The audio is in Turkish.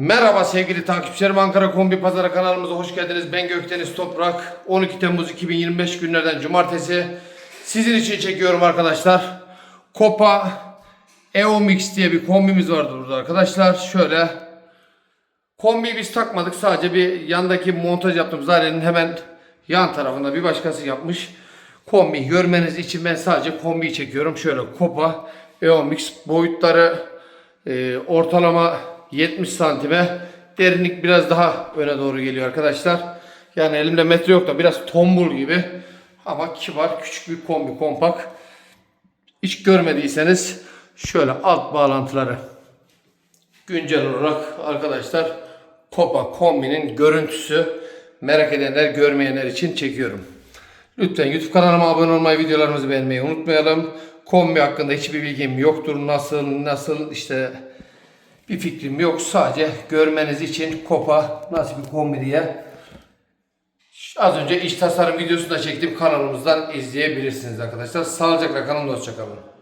Merhaba sevgili takipçilerim Ankara Kombi Pazarı kanalımıza hoş geldiniz. Ben Gökdeniz Toprak. 12 Temmuz 2025 günlerden cumartesi. Sizin için çekiyorum arkadaşlar. Kopa EOMix diye bir kombimiz vardı burada arkadaşlar. Şöyle kombiyi biz takmadık. Sadece bir yandaki montaj yaptım. Zaten hemen yan tarafında bir başkası yapmış. Kombi görmeniz için ben sadece kombiyi çekiyorum. Şöyle Kopa EOMix boyutları e, ortalama 70 santime derinlik biraz daha öne doğru geliyor arkadaşlar. Yani elimde metre yok da biraz tombul gibi ama kibar küçük bir kombi kompak. Hiç görmediyseniz şöyle alt bağlantıları güncel olarak arkadaşlar Kopa kombinin görüntüsü merak edenler görmeyenler için çekiyorum. Lütfen YouTube kanalıma abone olmayı, videolarımızı beğenmeyi unutmayalım. Kombi hakkında hiçbir bilgim yoktur. Nasıl, nasıl işte bir fikrim yok. Sadece görmeniz için Kopa nasıl bir kombi diye az önce iç tasarım videosu da çektim. Kanalımızdan izleyebilirsiniz arkadaşlar. Sağlıcakla kalın, hoşçakalın.